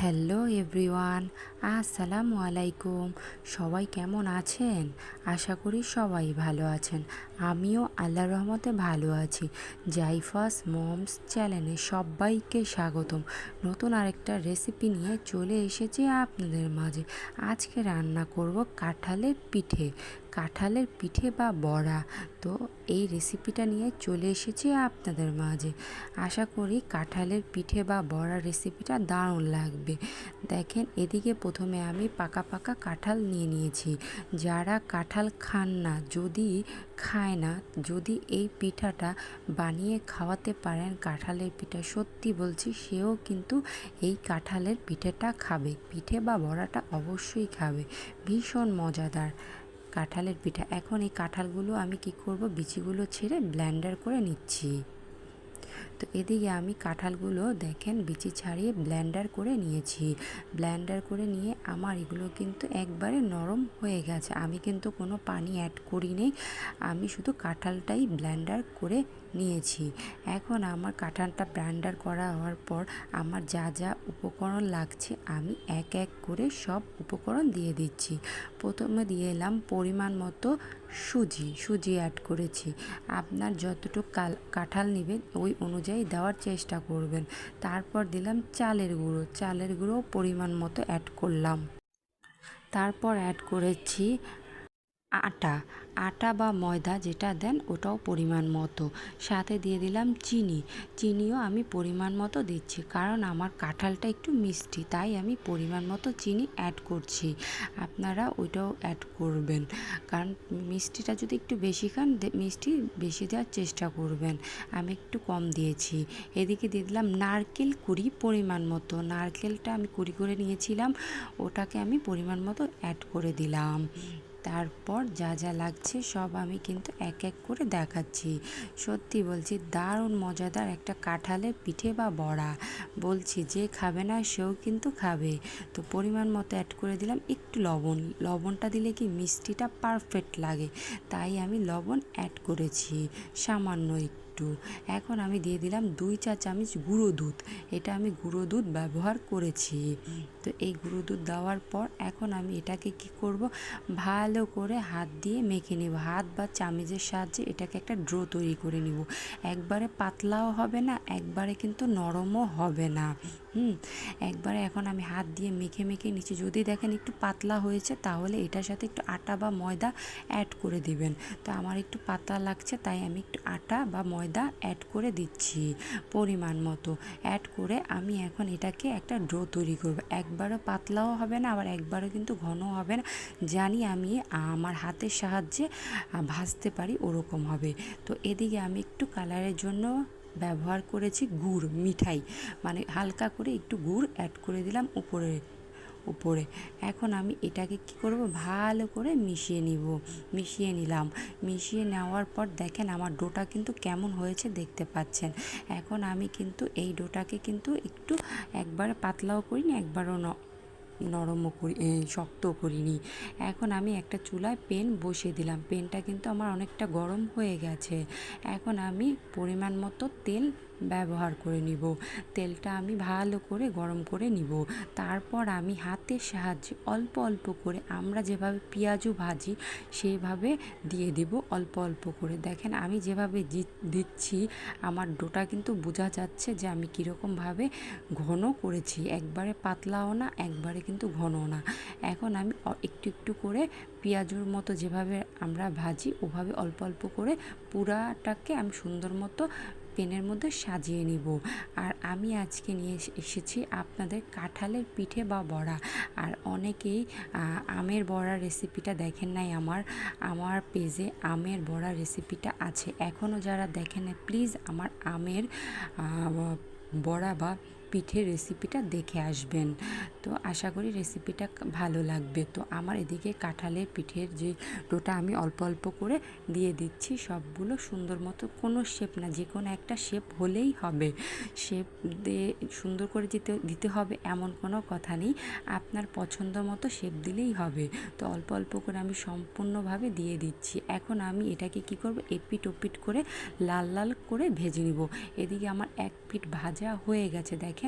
Hello everyone, আসসালামু আলাইকুম। সবাই কেমন আছেন? আশা করি সবাই ভালো আছেন। আমিও আল্লাহর রহমতে ভালো আছি। জাইফাস মমস চ্যানেলে সবাইকে স্বাগতম। নতুন আরেকটা রেসিপি নিয়ে চলে এসেছি আপনাদের মাঝে। আজকে রান্না করব কাঁঠালের পিঠে। কাঁঠালের পিঠে বা বড়া। তো এই রেসিপিটা নিয়ে চলে এসেছি আপনাদের মাঝে। আশা করি কাঁঠালের পিঠে বা বড়া রেসিপিটা দারুণ লাগবে। দেখেন, এদিকে প্রথমে আমি পাকা পাকা কাঁঠাল নিয়ে নিয়েছি। যারা কাঁঠাল খান না, যদি খায় না, যদি এই পিঠাটা বানিয়ে খাওয়াতে পারেন, কাঁঠালের পিঠা সত্যি বলছি, সেও কিন্তু এই কাঁঠালের পিঠেটা খাবে। পিঠে বা বড়াটা অবশ্যই খাবে। ভীষণ মজাদার। কাঁঠালের পিঠা। এখন এই কাঁঠালগুলো আমি কি করব? বিচিগুলো ছেড়ে ব্ল্যান্ডার করে নিচ্ছি। তো এদিকে আমি কাঁঠালগুলো দেখেন বিচি ছাড়িয়ে ব্ল্যান্ডার করে নিয়েছি। ব্ল্যান্ডার করে নিয়ে আমার এগুলো কিন্তু একবারে নরম হয়ে গেছে। আমি কিন্তু কোনো পানি অ্যাড করিনি। আমি শুধু কাঁঠালটাই ব্ল্যান্ডার করে নিয়েছি। এখন আমার কাঁঠালটা ব্ল্যান্ডার করা হওয়ার পর আমার যা যা উপকরণ লাগছে আমি এক এক করে সব উপকরণ দিয়ে দিচ্ছি। প্রথমে দিয়ে এলাম পরিমাণ মতো সুজি সুজি অ্যাড করেছি। আপনার যতটুকু কাল, কাঁঠাল নেবেন ওই অনুযায়ী দেওয়ার চেষ্টা করবেন। তারপর দিলাম চালের গুঁড়ো। চালের গুঁড়ো পরিমাণ মতো অ্যাড করলাম। তারপর অ্যাড করেছি আটা আটা বা ময়দা যেটা দেন ওটাও পরিমাণ মতো। সাথে দিয়ে দিলাম চিনি। চিনিও আমি পরিমাণ মতো দিচ্ছি কারণ আমার কাঁঠালটা একটু মিষ্টি, তাই আমি পরিমাণ মতো চিনি অ্যাড করছি। আপনারা ওইটাও অ্যাড করবেন। কারণ মিষ্টিটা যদি একটু বেশি খান মিষ্টি বেশি দেওয়ার চেষ্টা করবেন। আমি একটু কম দিয়েছি। এদিকে দিয়ে দিলাম নারকেল কুড়ি পরিমাণ মতো। নারকেলটা আমি কুড়ি করে নিয়েছিলাম, ওটাকে আমি পরিমাণ মতো অ্যাড করে দিলাম। তারপর যা যা লাগছে সব আমি কিন্তু এক এক করে দেখাচ্ছি। সত্যি বলছি, দারুণ মজাদার একটা কাঁঠালের পিঠে বা বড়া। বলছি, যে খাবে না সেও কিন্তু খাবে। তো পরিমাণ মতো অ্যাড করে দিলাম একটু লবণ। লবণটা দিলে কি মিষ্টিটা পারফেক্ট লাগে। তাই আমি লবণ অ্যাড করেছি। সামান্য একটু। এখন আমি দিয়ে দিলাম দুই চা চামচ গুঁড়ো দুধ। এটা আমি গুঁড়ো দুধ ব্যবহার করেছি। তো এই গুঁড়ো দুধ দেওয়ার পর এখন আমি এটাকে কি করব? ভালো করে হাত দিয়ে মেখে নেব। হাত বা চামিচের সাহায্যে এটাকে একটা ড্রো তৈরি করে নিব। একবারে পাতলাও হবে না, একবারে কিন্তু নরমও হবে না। হুম, একবারে এখন আমি হাত দিয়ে মেখে মেখে নিচে যদি দেখেন একটু পাতলা হয়েছে, তাহলে এটার সাথে একটু আটা বা ময়দা অ্যাড করে দিবেন। তো আমার একটু পাতলা লাগছে, তাই আমি একটু আটা বা ময়দা অ্যাড করে দিচ্ছি। পরিমাণ মতো অ্যাড করে আমি এখন এটাকে একটা ড্রো তৈরি করব। একবারও পাতলাও হবে না, আবার একবারও কিন্তু ঘনও হবে না। জানি আমি আমার হাতের সাহায্যে ভাজতে পারি ওরকম হবে। তো এদিকে আমি একটু কালারের জন্য ব্যবহার করেছি গুড়, মিঠাই। মানে হালকা করে একটু গুড় অ্যাড করে দিলাম উপরে উপরে। এখন আমি এটাকে কি করব? ভালো করে মিশিয়ে নিব। মিশিয়ে নিলাম। মিশিয়ে নেওয়ার পর দেখেন আমার ডোটা কিন্তু কেমন হয়েছে দেখতে পাচ্ছেন। এখন আমি কিন্তু এই ডোটাকে কিন্তু একটু একবারে পাতলাও করিনি, একবারও ন, নরমও করি শক্তও করিনি। এখন আমি একটা চুলায় পেন বসিয়ে দিলাম। পেনটা কিন্তু আমার অনেকটা গরম হয়ে গেছে। এখন আমি পরিমাণ মতো তেল ব্যবহার করে নিব। তেলটা আমি ভালো করে গরম করে নিব। তারপর আমি হাতের সাহায্যে অল্প অল্প করে আমরা যেভাবে পেঁয়াজু ভাজি সেইভাবে দিয়ে দিব অল্প অল্প করে। দেখেন আমি যেভাবে দিচ্ছি, আমার ডোটা কিন্তু বোঝা যাচ্ছে যে আমি কীরকমভাবে ঘন করেছি। একবারে পাতলাও না, একবারে কিন্তু ঘনও না। এখন আমি একটু একটু করে পেঁয়াজুর মতো যেভাবে আমরা ভাজি, ওভাবে অল্প অল্প করে পুরাটাকে আমি সুন্দর মতো পেনের মধ্যে সাজিয়ে নিব। আর আমি আজকে নিয়ে এসেছি আপনাদের কাঁঠালের পিঠে বা বড়া। আর অনেকেই আমের বড়া রেসিপিটা দেখেন নাই আমার। আমার পেজে আমের বড়া রেসিপিটা আছে। এখনও যারা দেখেন প্লিজ আমার আমের বড়া বা পিঠের রেসিপিটা দেখে আসবেন। তো আশা করি রেসিপিটা ভালো লাগবে। তো আমার এদিকে কাঁঠালের পিঠের যে ডোটা আমি অল্প অল্প করে দিয়ে দিচ্ছি, সবগুলো সুন্দর মতো কোনো শেপ না, যে কোনো একটা শেপ হলেই হবে। শেপ দিয়ে সুন্দর করে দিতে দিতে হবে এমন কোনো কথা নেই। আপনার পছন্দ মতো শেপ দিলেই হবে। তো অল্প অল্প করে আমি সম্পূর্ণভাবে দিয়ে দিচ্ছি। এখন আমি এটাকে কি করব? এপিট ওপিট করে লাল লাল করে ভেজে নিব। এদিকে আমার এক পিঠ ভাজা হয়ে গেছে, দেখেন।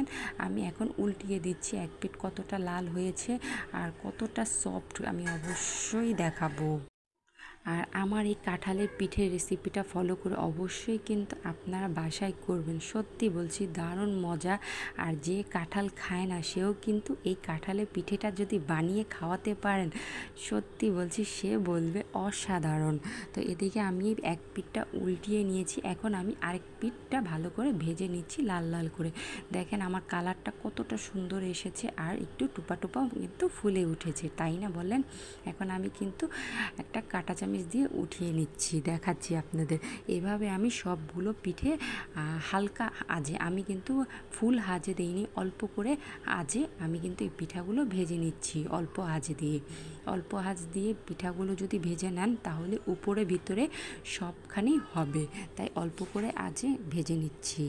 আমি এখন উল্টিয়ে দিচ্ছি, এক পিঠ কতটা লাল হয়েছে আর কতটা সফট আমি অবশ্যই দেখাবো। আর আমার এই কাঁঠালের পিঠের রেসিপিটা ফলো করে অবশ্যই কিন্তু আপনারা বাসায় করবেন। সত্যি বলছি, দারুণ মজা। আর যে কাঁঠাল খায় না, সেও কিন্তু এই কাঁঠালের পিঠেটা যদি বানিয়ে খাওয়াতে পারেন, সত্যি বলছি, সে বলবে অসাধারণ। তো এদিকে আমি এক পিঠটা উল্টিয়ে নিয়েছি, এখন আমি আরেক পিঠটা ভালো করে ভেজে নিচ্ছি লাল লাল করে। দেখেন আমার কালারটা কতটা সুন্দর এসেছে, আর একটু টুপা টুপাও কিন্তু ফুলে উঠেছে, তাই না বলেন? এখন আমি কিন্তু একটা কাঁটা দিয়ে উঠিয়ে নিচ্ছি, দেখাচ্ছি আপনাদের। এভাবে আমি সবগুলো পিঠে হালকা আজে, আমি কিন্তু ফুল হাজে দিইনি, অল্প করে আজে আমি কিন্তু এই পিঠাগুলো ভেজে নিচ্ছি অল্প আজে দিয়ে। অল্প হাজ দিয়ে পিঠাগুলো যদি ভেজে নেন, তাহলে উপরে ভিতরে সবখানেই হবে, তাই অল্প করে আজে ভেজে নিচ্ছি।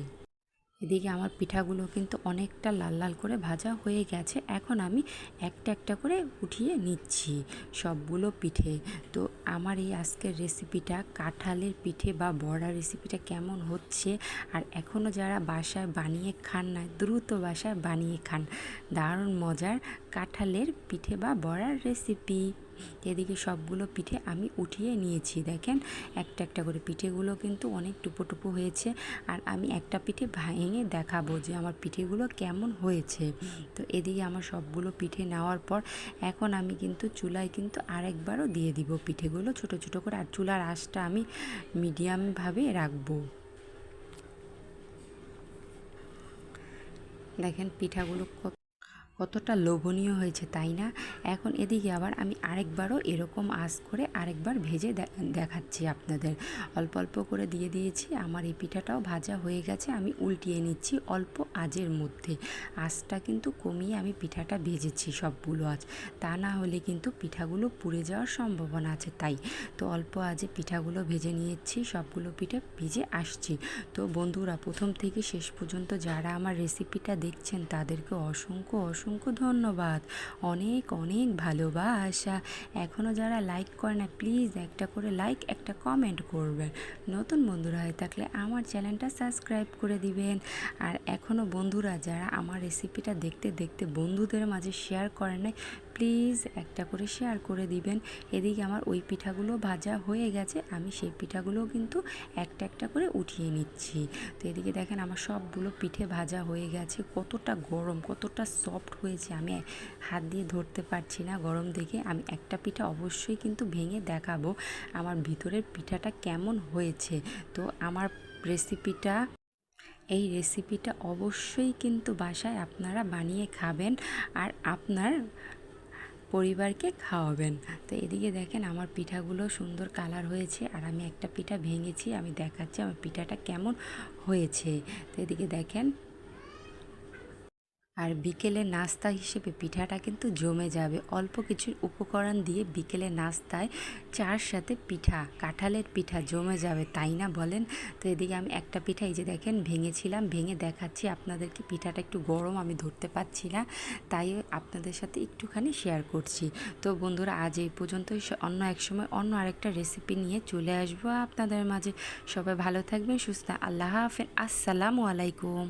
এদিকে আমার পিঠাগুলো কিন্তু অনেকটা লাল লাল করে ভাজা হয়ে গেছে। এখন আমি একটা একটা করে উঠিয়ে নিচ্ছি সবগুলো পিঠে। তো আমার এই আজকের রেসিপিটা কাঁঠালের পিঠে বা বড়া রেসিপিটা কেমন হচ্ছে? আর এখনও যারা বাসায় বানিয়ে খান না, দ্রুত বাসায় বানিয়ে খান, দারুণ মজার কাঁঠালের পিঠে বা বড়ার রেসিপি এদিকে সবগুলো পিঠে আমি উঠিয়ে নিয়েছি, দেখেন? একটা একটা করে পিঠেগুলো কিন্তু অনেক টুপো টুপো হয়েছে আর আমি একটা পিঠে ভেঙে দেখাবো যে আমার পিঠেগুলো কেমন হয়েছে। তো এদিকে আমার সবগুলো পিঠে নেওয়ার পর এখন আমি কিন্তু চুলায় কিন্তু আরেকবারও দিয়ে দিব পিঠেগুলো ছোট ছোট করে আর চুলার আঁচটা আমি মিডিয়ামভাবে রাখব। দেখেন পিঠাগুলো কত কতটা লোভনীয় হয়েছে, তাই না? এখন এদিকে আবার আমি আরেকবারও এরকম আঁচ করে আরেকবার ভেজে দেখাচ্ছি আপনাদের। অল্প অল্প করে দিয়ে দিয়েছি, আমার এই পিঠাটাও ভাজা হয়ে গেছে, আমি উল্টিয়ে নিচ্ছি অল্প আজের মধ্যে। আঁচটা কিন্তু কমিয়ে আমি পিঠাটা ভেজেছি সবগুলো আজ তা না হলে কিন্তু পিঠাগুলো পুড়ে যাওয়ার সম্ভাবনা আছে তাই। তো অল্প আজে পিঠাগুলো ভেজে নিয়েছি, সবগুলো পিঠে ভেজে আসছি। তো বন্ধুরা, প্রথম থেকে শেষ পর্যন্ত যারা আমার রেসিপিটা দেখছেন, তাদেরকে অসংখ্য অসংখ্য অসংখ্য ধন্যবাদ। অনেক অনেক ভালোবাসা। এখনও যারা লাইক করে না প্লিজ একটা করে লাইক একটা কমেন্ট করবেন। নতুন বন্ধুরা হয়ে থাকলে আমার চ্যানেলটা সাবস্ক্রাইব করে দিবেন। আর এখনও বন্ধুরা যারা আমার রেসিপিটা দেখতে দেখতে বন্ধুদের মাঝে শেয়ার করে নাই প্লিজ একটা করে শেয়ার করে দিবেন। এদিকে আমার ওই পিঠাগুলো ভাজা হয়ে গেছে, আমি সেই পিঠাগুলো কিন্তু একটা একটা করে উঠিয়ে নিচ্ছি। তো এদিকে দেখেন আমার সবগুলো পিঠে ভাজা হয়ে গেছে, কতটা গরম, কতটা সফট হয়েছে, আমি হাত দিয়ে ধরতে পারছি না গরম দেখে। আমি একটা পিঠা অবশ্যই কিন্তু ভেঙে দেখাবো, আমার ভিতরের পিঠাটা কেমন হয়েছে। তো আমার রেসিপিটা এই রেসিপিটা অবশ্যই কিন্তু বাসায় আপনারা বানিয়ে খাবেন, আর আপনার পরিবারকে খাওয়াবেন। তো এদিকে দেখেন আমার পিঠাগুলো সুন্দর কালার হয়েছে আর আমি একটা পিঠা ভেঙেছি, আমি দেখাচ্ছি আমার পিঠাটা কেমন হয়েছে। তো এদিকে দেখেন আর বিকেলে নাস্তা হিসেবে পিঠাটা কিন্তু জমে যাবে। অল্প কিছু উপকরণ দিয়ে বিকেলে নাস্তায় চার সাথে পিঠা, কাঁঠালের পিঠা জমে যাবে, তাই না বলেন? তো এদিকে আমি একটা পিঠা এই যে দেখেন ভেঙেছিলাম, ভেঙে দেখাচ্ছি আপনাদেরকে। পিঠাটা একটু গরম, আমি ধরতে পারছি না, তাই আপনাদের সাথে একটুখানি শেয়ার করছি। তো বন্ধুরা, আজ এই পর্যন্তই। অন্য এক সময় অন্য আরেকটা রেসিপি নিয়ে চলে আসব আপনাদের মাঝে। সবাই ভালো থাকবেন, সুস্থ, আল্লাহ হাফেন আসসালামু আলাইকুম।